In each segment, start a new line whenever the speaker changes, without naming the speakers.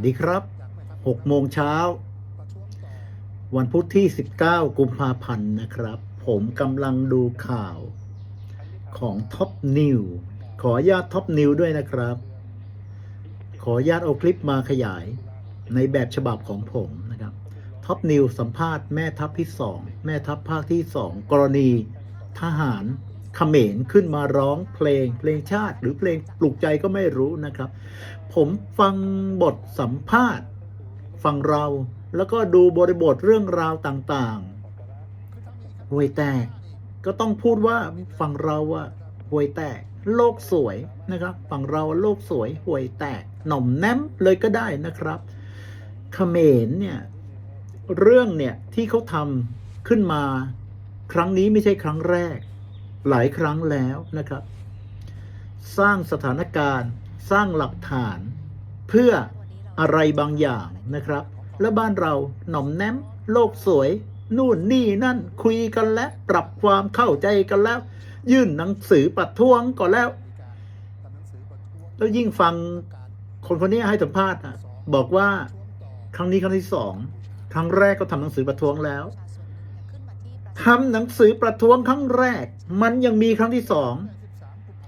สดีครับ 6 โมงเช้า วันพุธที่ 19 กุมภาพันธ์นะครับ ผมกำลังดูข่าวของท็อปนิวขอญาตท็อปนิวด้วยนะครับ ขอญาตเอาคลิปมาขยายในแบบฉบับของผมนะครับท็อปนิวสัมภาษณ์แม่ทัพที่สองแม่ทัพภาคที่สองกรณีทหาร เขมรขึ้นมาร้องเพลงเพลงชาติ หรือเพลงปลุกใจก็ไม่รู้นะครับ ผมฟังบทสัมภาษณ์ฟังเราแล้วก็ดูบริบทเรื่องราวต่างๆห่วยแตกก็ต้องพูดว่าฟังเราว่าห่วยแตก โลกสวยนะครับฟังเราโลกสวยห่วยแตก หน่อมแนมเลยก็ได้นะครับเขมรเนี่ยเรื่องเนี่ยที่เขาทำขึ้นมาครั้งนี้ไม่ใช่ครั้งแรก หลายครั้งแล้วนะครับ สร้างสถานการณ์ สร้างหลักฐาน เพื่ออะไรบางอย่างนะครับ และบ้านเราหน่อมแนมโลกสวย นู่นนี่นั่นคุยกันแล้ว ปรับความเข้าใจกันแล้ว ยื่นหนังสือประท้วงก่อนแล้ว แล้วยิ่งฟังคนคนนี้ให้สัมภาษณ์อะบอกว่าครั้งนี้ครั้งที่สองครั้งแรกก็ทำหนังสือประท้วงแล้ว ทำหนังสือประท้วงครั้งแรก มันยังมีครั้งที่สอง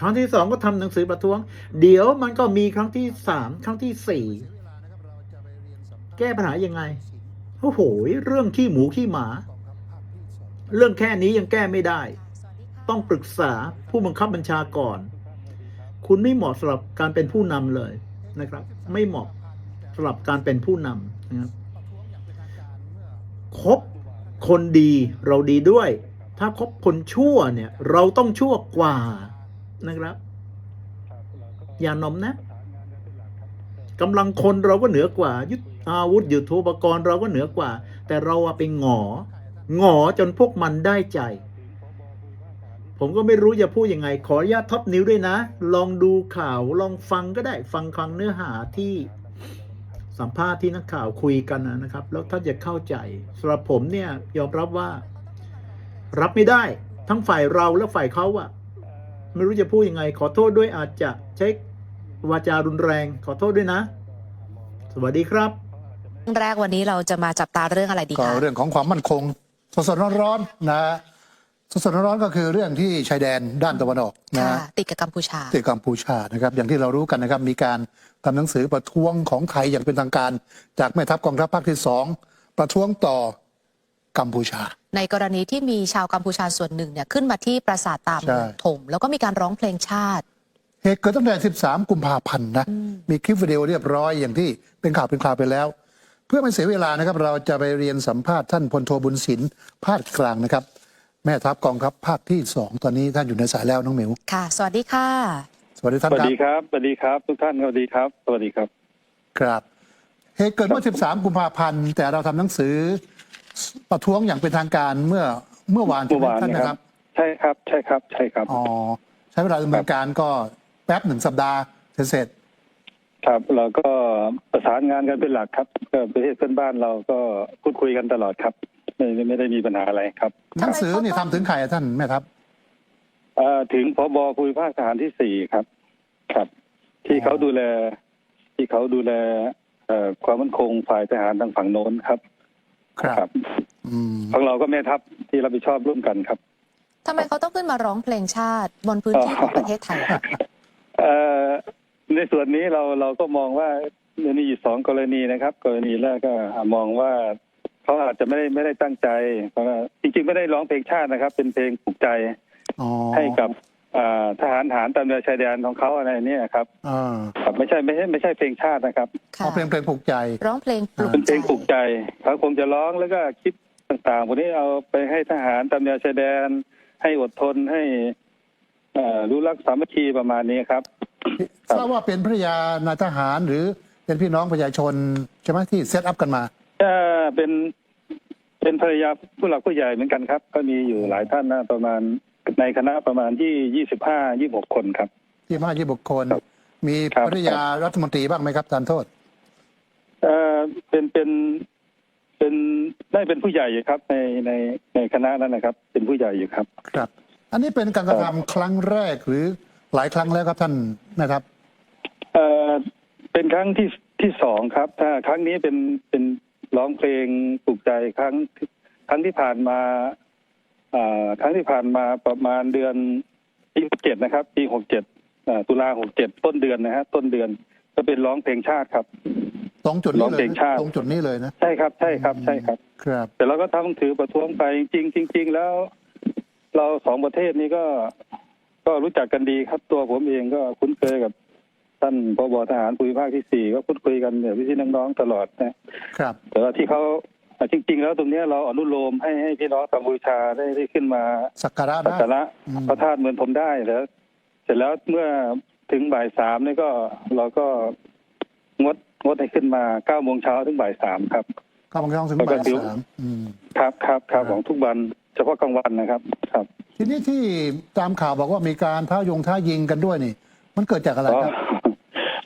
ครั้งที่สองก็ทำหนังสือประท้วง เดี๋ยวมันก็มีครั้งที่สามครั้งที่สี่แก้ปัญหายังไงโอ้โหเรื่องขี้หมูขี้หมา เรื่องแค่นี้ยังแก้ไม่ได้ ต้องปรึกษาผู้บังคับบัญชาก่อน คุณไม่เหมาะสำหรับการเป็นผู้นำเลยนะครับ ไม่เหมาะสำหรับการเป็นผู้นำนะครับคบ คนดีเราดีด้วย ถ้าคบคนชั่วเนี่ย เราต้องชั่วกว่านะครับ อย่านมนะกำลังคนเราก็เหนือกว่ายุทธอาวุธยุทโธปกรณ์เราก็เหนือกว่า แต่เราอะไปหงอหงอจนพวกมันได้ใจ ผมก็ไม่รู้จะพูดยังไง ขออนุญาตท็อปนิ้วด้วยนะ ลองดูข่าวลองฟังก็ได้ฟังฟังเนื้อหาที่ สัมภาษณ์ที่นักข่าวคุยกันนะครับ แล้วท่านจะเข้าใจสำหรับผมเนี่ยยอมรับว่า รับไม่ได้ทั้งฝ่ายเราและฝ่ายเขาอะไม่รู้จะพูดยังไง ขอโทษด้วยอาจจะใช้วาจารุนแรง ขอโทษด้วยนะ สวัสดีครับ
เรื่องแรกวันนี้เราจะมาจับตาเรื่องอะไรดี
ก็
คะ
เรื่องของความมั่นคงสดๆร้อนๆนะ สดๆร้อนๆก็คือเรื่องที่ชายแดนด้านตะวันออกนะ
ค่ะติดกับกัมพูชา
ที่กัมพูชานะครับ อย่างที่เรารู้กันนะครับ มีการทำหนังสือประท้วงของไทยอย่างเป็นทางการ จากแม่ทัพกองทัพภาคที่สองประท้วงต่อกัมพูชา
ในกรณีที่มีชาวกัมพูชาส่วนหนึ่งเนี่ยขึ้นมาที่ปราสาทตาม
ใช่
ถม แล้วก็มีการร้องเพลงชาติ
เหตุเกิดตั้งแต่ 13 กุมภาพันธ์นะ มีคลิปวิดีโอเรียบร้อยอย่างที่เป็นข่าวเป็นคราวไปแล้ว เพื่อไม่เสียเวลานะครับ เราจะไปเรียนสัมภาษณ์ท่านพลโทบุญศิลป์ภาคกลางนะครับ แม่ทัพกองทัพภาคที่สองตอนนี้ท่านอยู่ในสายแล้วน้องหมิว
ค่ะ สวัสดีค่ะ
สวัสดีท่าน
สวั
ค
ส
รับ
ดีครับสวัสดีครับ ทุกท่านสวัสดีครับ สวัสดีครับ
ครับเหตุเกิดเมื่อ 13 กุมภาพันธ์ แต่เราทำหนังสือประท้วงอย่างเป็นทางการเมื่อเมื่อวานใช่
เมื่อ
ไหม
วาน
ท่าน
นะ
นะ
ค
ค
รั
รับบ
ใช่ครับ ใช่ครับ ใช่ครับ
อ๋อใช้เวลาดำเนินการก็แป๊บหนึ่งสัปดาห์เสร็จ
ครับเราก็ประสานงานกันเป็นหลักครับก็ประเทศเพื่อนบ้านเราก็พูดคุยกันตลอดครับ ไม่ไม่ได้มีปัญหาอะไรครับ
หนังสือนี่ทำถึงใครอะท่านแม่ทัพ
เอ่อถึงพบภูมิภาคทหารที่สี่ครับ ครับ ที่เขาดูแล ที่เขาดูแลเอ่อความมั่นคงฝ่ายทหารทางฝั่งโน้นครับ
ครับ อืม
ของเราก็แม่ทัพที่รับผิดชอบร่วมกันครับ
ทำไมเขาต้องขึ้นมาร้องเพลงชาติบนพื้นที่ของประเทศไทยอะ
เอ่อในส่วนนี้เราเราก็มองว่ามีอยู่สองกรณีนะครับ กรณีแรกก็มองว่า เขาอาจจะไม่ได้ไม่ได้ตั้งใจเพราะว่าจริงๆไม่ได้ร้องเพลงชาตินะครับ เป็นเพลงปลุกใจ
อ๋อ
ให้กับอ่าทหารฐานตามแนวชายแดนของเขาอะไรเนี่ยครับ
อ่า
ครับไม่ใช่ไม่ใช่ไม่ใช่เพลงชาตินะครับ
ค่ะ
เอาเพลงเพลงผูกใจ
ร้องเพลงปลุก
เป็นเพ
ใจ
ลงปลุกใจเขาคงจะร้องแล้วก็คิดต่างๆพวกนี้เอาไปให้ทหารตามแนวชายแดน ให้อดทนให้เอ่อรู้รักสามัคคีประมาณนี้ครับ ครับ
ทราบว่าเป็นภรรยานายทหารหรือเป็นพี่น้องประชาชนใช่ไหมที่เซตอัพกันมา
ถ้า เป็นเป็นภรรยาผู้หลักผู้ใหญ่เหมือนกันครับ ก็มีอยู่หลายท่านนะประมาณในคณะประมาณที่ยี่สิบห้ายี่หกคนครับ
ที่มายี่บุคคล
ครับ
มี
ครับ
ภรรยารัฐมนตรีบ้างไหมครับทานโทษ
เอ่อเป็นเป็นเป็นได้เป็นผู้ใหญ่อยู่ครับ ในในในคณะนั้นนะครับ เป็นผู้ใหญ่อยู่ครับ
ครับ อันนี้เป็นการกระทำครั้งแรกหรือหลายครั้งแล้วครับท่านนะครับ
เอ่อเป็นครั้งที่ที่ที่สองครับ ถ้าครั้งนี้เป็นเป็น ร้องเพลงปลุกใจครั้งครั้งที่ผ่านมาอ่าครั้งที่ผ่านมาประมาณเดือนปีหกเจ็ดนะครับ ปีหกเจ็ดตุลาหกเจ็ดต้นเดือนนะฮะต้นเดือนก็เป็นร้องเพลงชาติครับ
ตรงจุด
ร้
นี้
อง
เล
เพล
ย
ง
นะ
ชาติ
ตรงจุดนี้เลยนะ
ใช่ครับ ใช่ครับ ใช่ครับ
ครับ
แต่เราก็ทำถือประท้วงไปจริงจริงๆแล้ว เราสองประเทศนี้ก็ ก็รู้จักกันดีครับตัวผมเองก็คุ้นเคยกับ ท่านพบทหารภูมิภาคที่สี่ก็คุ้นคุยกันเนี่ยพี่ๆน้องๆตลอดนะ
ครับ
แต่ว่าที่เขาอะจริง ๆ แล้วตรงเนี้ยเราอนุโลมให้ให้พี่น้องกัมพูชาได้ได้ขึ้นมา
สักการะ
สัก
ได้
การะ
อืม
พระธาตุเมืองพรมได้แล้วเสร็จแล้วเมื่อถึงบ่ายสามนี่ก็เราก็งดงดให้ขึ้นมาเก้าโมงเช้าถึงบ่ายสามครับ
เข้ามาต้องถึง
แล้วก็
บ่าย
ดิว
สามอืม
ครับครับครับ
ครับ
ของทุกวันเฉพาะกลางวันนะครับ ครับ
ทีนี้ที่ตามข่าวบอกว่ามีการท้ายงท้ายิงกันด้วยนี่ มันเกิดจากอะไร
อ๋อ
ครับ
อะ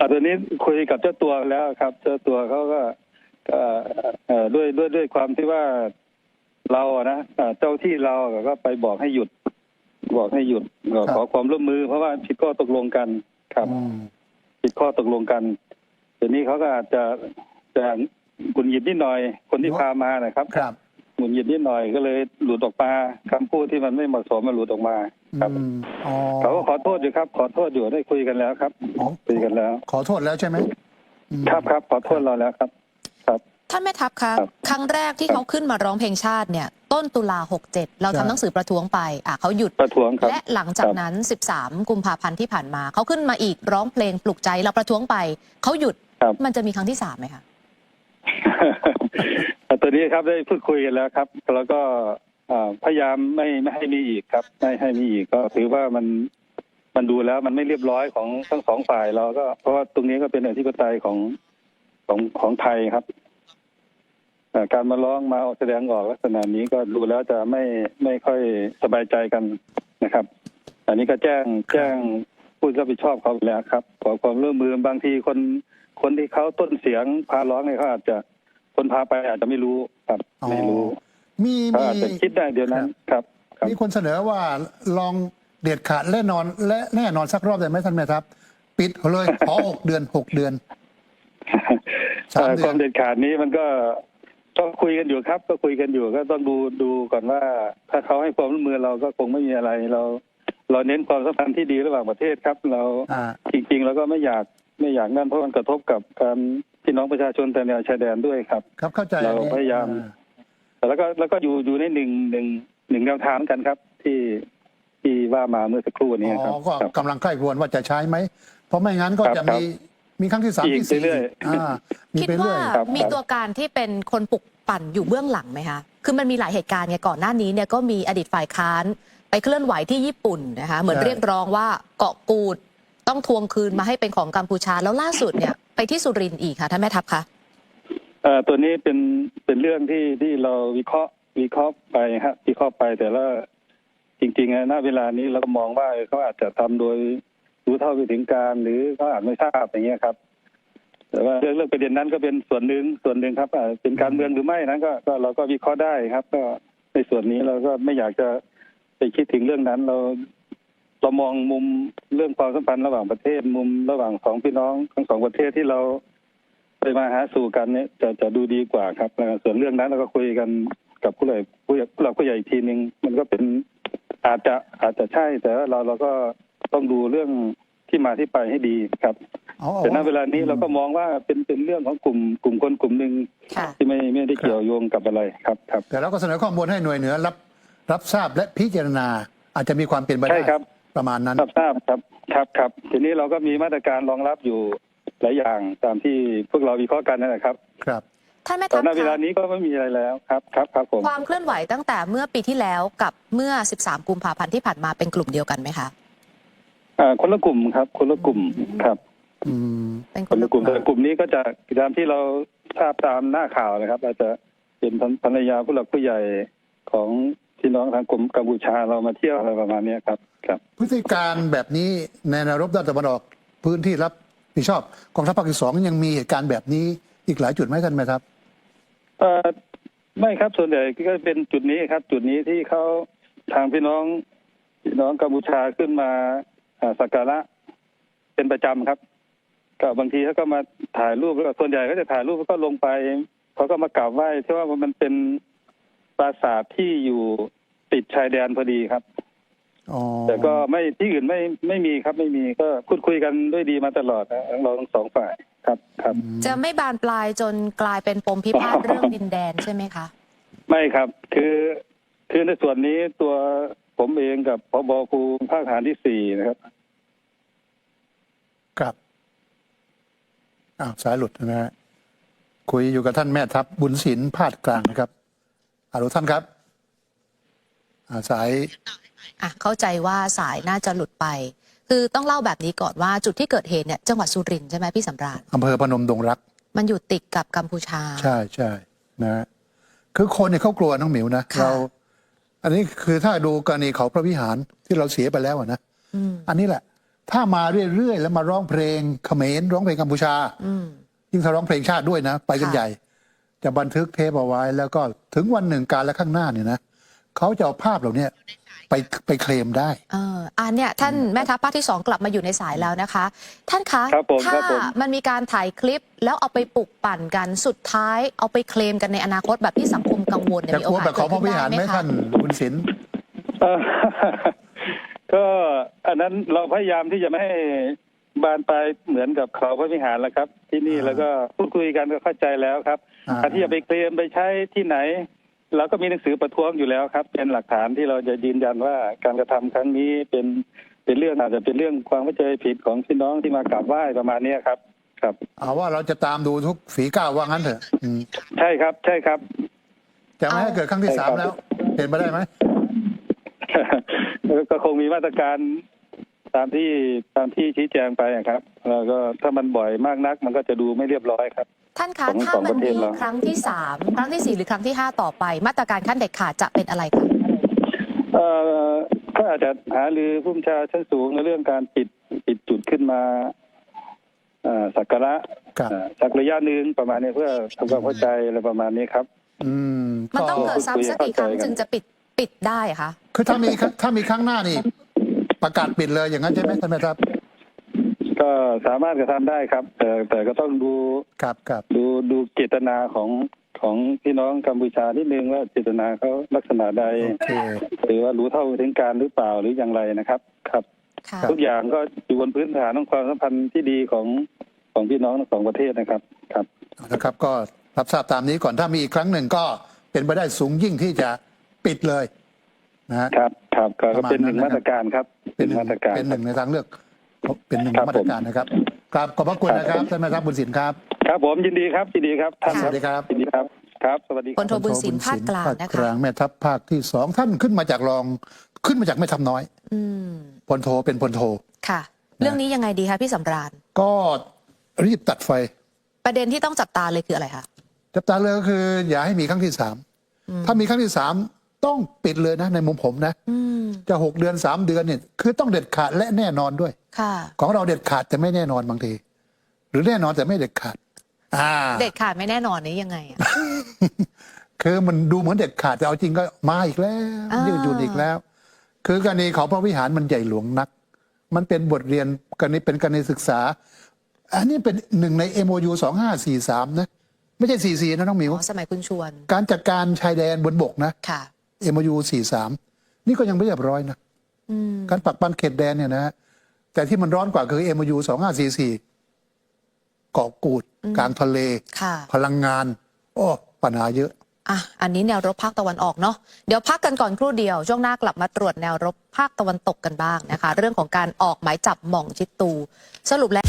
ตอนนี้คุยกับเจ้าตัวแล้วครับ เจ้าตัวเขาก็ก็เอ่อด้วยด้วยด้วยความที่ว่าเราอะนะอ่าเจ้าที่เราก็ไปบอกให้หยุด บอกให้หยุดก็
ครับ
ขอความร่วมมือเพราะว่าผิดข้อตกลงกันครับ
อืม
ผิดข้อตกลงกันเดี๋ยวนี้เขาก็อาจจะจะหงุนหยิดนิดหน่อยคนที่พามานะครับ
ครับ
หงุนหยิดนิดหน่อยก็เลยหลุดออกมาคำพูดที่มันไม่เหมาะสมมันหลุดออกมาครับ
อืมอ๋อ
เขาก็ขอโทษอยู่ครับ ขอโทษอยู่ได้คุยกันแล้วครับ
อ๋อ
คุยกันแล้ว
ขอโทษแล้วใช่ไหมอืม
ครับครับขอโทษเราแล้วครับ ครับ
ท่านแม่ทัพคะ
ครับ
ครั้งแรกที่
ครับ
เขาขึ้นมาร้องเพลงชาติเนี่ย ต้นตุลา67เรา
ครั
ทำ
บ
หนังสือประท้วงไปอะเขาหยุด
ประท้วงครับ
และหลังจากนั้น 13 กุมภาพันธ์ที่ผ่านมาเขาขึ้นมาอีกร้องเพลงปลุกใจเราประท้วงไปเขาหยุด
ครับ
มันจะมีครั้งที่สามไหมคะ
ตัวนี้ครับได้พูดคุยกันแล้วครับ แล้วก็พยายามไม่ไม่ให้มีอีกครับ ไม่ให้มีอีกก็ถือว่ามันมันดูแล้วมันไม่เรียบร้อยของทั้งสองฝ่ายเราก็ เพราะว่าตรงนี้ก็เป็นอธิปไตยของของของไทยครับการมาร้องมาแสดงออกลักษณะนี้ก็ดูแล้วจะไม่ไม่ค่อยสบายใจกันนะครับ อันนี้ก็แจ้งแจ้งผู้รับผิดชอบเขาแล้วครับขอความร่วมมือบางทีคนคนที่เขาต้นเสียงพาร้องเนี่ยเขาอาจจะ คนพาไปอาจจะไม่รู้ครับ
อ๋อ
ไม่รู้
มี
เขา
มี
อาจจะคิดได้เดี๋ยวนั้นครับครับ
มีคนเสนอว่าลองเด็ดขาดและนอน และแน่นอนสักรอบได้ไหมท่านแม่ทัพปิดเลยขอหกเดือนหกเดือนสาม
เอ่อ
เดื
ค
อน
วามเด็ดขาดนี้มันก็ก็คุยกันอยู่ครับ ก็คุยกันอยู่ก็ต้องดูดูก่อนว่า ถ้าเขาให้ความร่วมมือเราก็คงไม่มีอะไร เรา เราเน้นความสัมพันธ์ที่ดีระหว่างประเทศครับ เรา
อ่า
จริงๆเราก็ไม่อยากไม่อยากนั่นเพราะมันกระทบกับการ พี่น้องประชาชนแต่แนวชายแดนด้วยครับ
ครับเข้าใจ
เรา
อันนี้
พยายาม
อ่
แต่แล้วก็แล้วก็อยู่อยู่ในหนึ่งหนึ่งหนึ่งแนวทางกันครับ ที่ที่ว่ามาเมื่อสักครู่นี้ครับ
อ๋อก็
ครับ
กำลังใกล้ควรว่าจะใช้ไหม เพราะไม่งั้นก็
ครับ
จะ
ครับ
มีมีครั้งที่สาม
อีก
ที่สี่
เรื่อยๆ
อ่ามี
คิด
ไปเรื่
ว่า
อย
ครับ
มีตัวการที่เป็นคนปลุกปั่นอยู่เบื้องหลังไหมคะ คือมันมีหลายเหตุการณ์ไงก่อนหน้านี้เนี่ยก็มีอดีตฝ่ายค้าน ไปเคลื่อนไหวที่ญี่ปุ่นนะคะเหมือนเรียกร้องว่าเกาะกูดต้องทวงคืนมาให้เป็นของกัมพูชาแล้วล่าสุดเนี่ย ไปที่สุรินทร์อีกค่ะท่านแม่ทัพคะ
เอ่อตัวนี้เป็นเป็นเรื่องที่ที่เราวิเคราะห์วิเคราะห์ไปฮะวิเคราะห์ไปแต่ละจริงๆอะณเวลานี้เราก็มองว่าเขาอาจจะทำโดยรู้เท่าไม่ถึงการ หรือเขาอาจไม่ทราบอย่างเงี้ยครับ แต่ว่าเรื่องเรื่องประเด็นนั้นก็เป็นส่วนหนึ่งส่วนหนึ่งครับเป็นการเมืองหรือไม่นั้นก็ก็เราก็วิเคราะห์ได้ครับ ก็ในส่วนนี้เราก็ไม่อยากจะไปคิดถึงเรื่องนั้นเรา เรามองมุมเรื่องความสัมพันธ์ระหว่างประเทศมุมระหว่างสองพี่น้องทั้งสองประเทศที่เราไปมาหาสู่กันเนี่ยจะจะดูดีกว่าครับแล้วส่วนเรื่องนั้นเราก็คุยกันกับผู้ใหญ่ผู้ใหญ่ผู้หลักผู้ใหญ่อีกทีหนึ่งมันก็เป็นอาจจะอาจจะใช่ แต่ว่าเราเราก็ต้องดูเรื่องที่มาที่ไปให้ดีครับ
ๆอ๋อ
แต่ณเวลานี้เราก็มองว่าเป็นเป็นเรื่องของกลุ่มกลุ่มคนกลุ่มหนึ่ง
ค่ะ
ที่ไม่ไม่ได้เกี่ยวโยงกับอะไรครับครับ
แต่เราก็เสนอข้อมูลให้หน่วยเหนือรับรับทราบและพิจารณาอาจจะมีความเป็นไป
ใช่
ได้
ครับ
ประมาณนั้น
รับทราบครับครับครับทีนี้เราก็มีมาตรการรองรับอยู่หลายอย่างตามที่พวกเราวิเคราะห์กันนั่นแหละครับ
ครับ
ท่านแม่
แต่
ทัพ
ณเวลา
คะ
นี้ก็ไม่มีอะไรแล้วครับครับครับผม
ความเคลื่อนไหวตั้งแต่เมื่อปีที่แล้วกับเมื่อ 13 กุมภาพันธ์ที่ผ่านมาเป็นกลุ่มเดียวกันไหมคะ
อ่าคนละกลุ่มครับ คนละกลุ่มครับ
อืม
เป็นค
คน
น
ละ
ละ
ก
ก
ลุ่
ลุ่
ม
ม
แต่กลุ่มนี้ก็จะตามที่เราทราบตามหน้าข่าวนะครับ อาจจะเป็นภรรยาผู้หลักผู้ใหญ่ของ พี่น้องทางกลุ่มกัมพูชาเรามาเที่ยวอะไรประมาณเนี้ยครับครับ
พฤติการแบบนี้ในแนวรบด้านตะวันออกพื้นที่รับผิดชอบกองทัพภาคที่สองยังมีเหตุการณ์แบบนี้อีกหลายจุดไหมท่านแม่ทัพ
เอ่อไม่ครับส่วนใหญ่ก็เป็นจุดนี้ครับ จุดนี้ที่เขาทางพี่น้องพี่น้องกัมพูชาขึ้นมาอ่าสักการะเป็นประจำครับ ก็บางทีเขาก็มาถ่ายรูปแล้วก็ส่วนใหญ่ก็จะถ่ายรูปแล้วก็ลงไปเขาก็มากราบไหว้ที่ว่ามันเป็น ปราสาทที่อยู่ติดชายแดนพอดีครับ
อ๋อ
แต่ก็ไม่ที่อื่นไม่ไม่มีครับไม่มีก็พูดคุยกันด้วยดีมาตลอดนะเราทั้งสองฝ่ายครับครับ
จะไม่บานปลายจนกลายเป็นปมพิพาทเรื่องดินแดนใช่ไหมคะ
ไม่ครับคือคือในส่วนนี้ตัวผมเองกับพบครูภาคฐานที่สี่นะครับ
ครับอ้าวสายหลุดนะฮะคุยอยู่กับท่านแม่ทัพบุญศิลป์พาดกลางนะครับ อารุท่านครับอ่าสาย
อะเข้าใจว่าสายน่าจะหลุดไป คือต้องเล่าแบบนี้ก่อนว่าจุดที่เกิดเหตุเนี่ยจังหวัดสุรินทร์ใช่ไหมพี่สำราญ
อำเภอพนมดงรัก
มันอยู่ติดกับกัมพูชา
ใช่ใช่นะฮะคือคนเนี่ยเขากลัวน้องหมิวนะ
ค่ะ
เราอันนี้คือถ้าดูกรณีเขาพระวิหารที่เราเสียไปแล้วอะนะ
อืม
อันนี้แหละ ถ้ามาเรื่อยๆ แล้วมาร้องเพลงเขมรร้องเพลงกัมพูชา
อืม
ยิ่งถ้าร้องเพลงชาติด้วยนะ ไปกัน
ค่ะ
ใหญ่ จะบันทึกเทปเอาไว้ แล้วก็ถึงวันหนึ่งการและข้างหน้าเนี่ยนะเขาจะเอาภาพเหล่าเนี้ยไปไปเคลมได้
เอออันเนี่ยท่านแม่ทัพภาคที่สองกลับมาอยู่ในสายแล้วนะคะ ท่านคะ
ครับผม
ถ้า
ครับผม
มันมีการถ่ายคลิปแล้วเอาไปปลุกปั่นกันสุดท้าย เอาไปเคลมกันในอนาคตแบบที่สังคมกังวลเนี่ย
จะ
มี
ก
โอ
ลัว
กาส
แบบเขาพระวิหารไหม
เกิดขึ้
ท่าน
ได้
บุญศิลป์
เอ่อก็อันนั้นเราพยายามที่จะไม่ให้ บานปลายเหมือนกับเขาพระวิหารแล้วครับ ที่นี่แล้วก็พูดคุยกันก็เข้าใจแล้วครับ
อ่า
การที่จะไปเคลมไปใช้ที่ไหน เราก็มีหนังสือประท้วงอยู่แล้วครับ เป็นหลักฐานที่เราจะยืนยันว่าการกระทำครั้งนี้เป็นเป็นเรื่องอาจจะเป็นเรื่องความเข้าใจผิดของพี่น้องที่มากราบไหว้ประมาณเนี้ยครับ ครับ
เอาว่าเราจะตามดูทุกฝีก้าวว่างั้นเถอะอืม
ใช่ครับ ใช่ครับ
จะไม่ให้เกิดครั้งที่
ใช่
สา
ครั
ม
บ
แล้วเป็นไปได้ไหม
ก็คงมีมาตรการ ตามที่ตามที่ชี้แจงไปอะครับแล้วก็ถ้ามันบ่อยมากนัก มันก็จะดูไม่เรียบร้อยครับ
ท่านคะ
ของ
ถ้า
ของ
มั
ป
น
ระเท
มี
ศเรา
ครั้งที่สามครั้งที่สี่หรือครั้งที่ห้าต่อไป มาตรการขั้นเด็ดขาดจะเป็นอะไรคะ
เอ่อก็อาจจะหารือผู้บัญชาชั้นสูงในเรื่องการปิดปิดจุดขึ้นมาเอ่อสักการะ
ครับ
เอ่อสักระยะหนึ่งประมาณนี้เพื่อทำความเข้าใจอะไรประมาณนี้ครับ
อืม
มันต้อง
ก็
เกิดซ้ำสักกี่ครั้งจึงจะปิดปิดได้อะคะ
คือถ้ามีถ้ามีครั้งหน้านี่ ประกาศปิดเลยอย่างนั้นใช่ไหมท่านแม่ทัพ
ก็สามารถกระทำได้ครับ แต่แต่ก็ต้องดู
ครับครับ
ดูดูเจตนาของของพี่น้องกัมพูชานิดนึงว่าเจตนาเขาลักษณะใด
โอเค
หรือว่ารู้เท่าถึงการหรือเปล่าหรืออย่างไรนะครับ ครับ
ค่ะ
ทุกอย่างก็อยู่บนพื้นฐานของความสัมพันธ์ที่ดีของของพี่น้องทั้งสองประเทศนะครับครับ
นะครับก็รับทราบตามนี้ก่อนถ้ามีอีกครั้งหนึ่งก็เป็นไปได้สูงยิ่งที่จะปิดเลยนะฮะ
ครับ ครับก็
ประมาณ
เป็นหนึ่ง
นั้นนะครับ
มาตรการครับ เป็นมาตรการ
เป็นหนึ่งในทางเลือก เป็นหนึ่ง
ครับ
มาตรการนะครับกราบขอบพระคุณนะค
ครั
รับบท่านแม่ทัพบุญศิลป์ครับ
ครับผมยินดีครับยินดีครับท่าน
สวัสดีครับ
ยินดีครับครับสวัสดีค
พ
รับ
ลโทบุญศิลป์ภาคกลาง
ภาค
นะ
ก
คะ
ลางแม่ทัพภาคที่สองท่านขึ้นมาจากรองขึ้นมาจากแม่ทัพน้อย
อืม
พลโทเป็นพลโท
ค่ะ เรื่องนี้ยังไงดีคะพี่สำราญ
ก็รีบตัดไฟ
ประเด็นที่ต้องจับตาเลยคืออะไรคะ
จับตาเลยก็คือ อย่าให้มีครั้งที่สามถ้ามีครั้งที่สาม ต้องปิดเลยนะในมุมผมนะ
อืม
จะหกเดือนสามเดือนเนี่ยคือต้องเด็ดขาดและแน่นอนด้วย
ค่ะ
ของเราเด็ดขาดแต่ไม่แน่นอนบางที หรือแน่นอนแต่ไม่เด็ดขาดอ่า
เด็ดขาดไม่แน่นอนนี้ยังไงอะ
คือมันดูเหมือนเด็ดขาดแต่เอาจริงก็มาอีกแล้ว
อ่ายื
ยืดหยุ่นอีกแล้ว คือกรณีเขาพระวิหารมันใหญ่หลวงนัก มันเป็นบทเรียนกรณีเป็นกรณีศึกษา อันนี้เป็นหนึ่งใน MOU 2543 นะ ไม่ใช่ 44 นะน้องหมิว
อ๋อสมัยคุณชวน
การจัดการชายแดนบนบกนะ
ค่ะ
MOU 43นี่ก็ยังไม่เรียบร้อยนะ
อืม
การปักปันเขตแดนเนี่ยนะแต่ที่มันร้อนกว่าคือ MOU 2544เกาะกูดกลางทะเล
ค่ะ
พลังงาน โอ้ปัญหาเยอะ
อะอันนี้แนวรบภาคตะวันออกเนาะเดี๋ยวพักกันก่อนครู่เดียว ช่วงหน้ากลับมาตรวจแนวรบภาคตะวันตกกันบ้างนะคะ เรื่องของการออกหมายจับหม่องชิดตู สรุปแล้ว